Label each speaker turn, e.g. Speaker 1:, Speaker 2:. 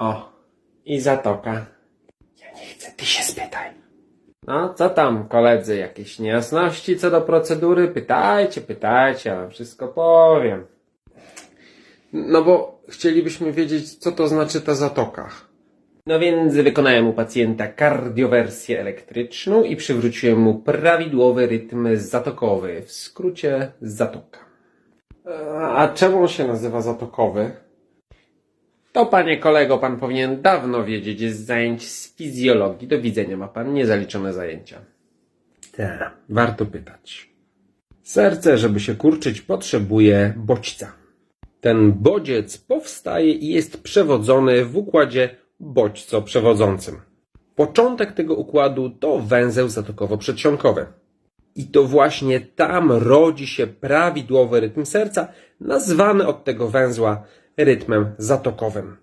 Speaker 1: O, i zatoka. Ja nie chcę, ty się spytaj. No, co tam, koledzy, jakieś niejasności co do procedury? Pytajcie, pytajcie, ja wam wszystko powiem. No bo chcielibyśmy wiedzieć, co to znaczy ta zatoka. No więc wykonałem u pacjenta kardiowersję elektryczną i przywróciłem mu prawidłowy rytm zatokowy, w skrócie zatoka. A czemu on się nazywa zatokowy? To, panie kolego, pan powinien dawno wiedzieć z zajęć z fizjologii. Do widzenia ma pan niezaliczone zajęcia. Tak, warto pytać. Serce, żeby się kurczyć, potrzebuje bodźca. Ten bodziec powstaje i jest przewodzony w układzie bodźco-przewodzącym. Początek tego układu to węzeł zatokowo-przedsionkowy. I to właśnie tam rodzi się prawidłowy rytm serca, nazwany od tego węzła rytmem zatokowym.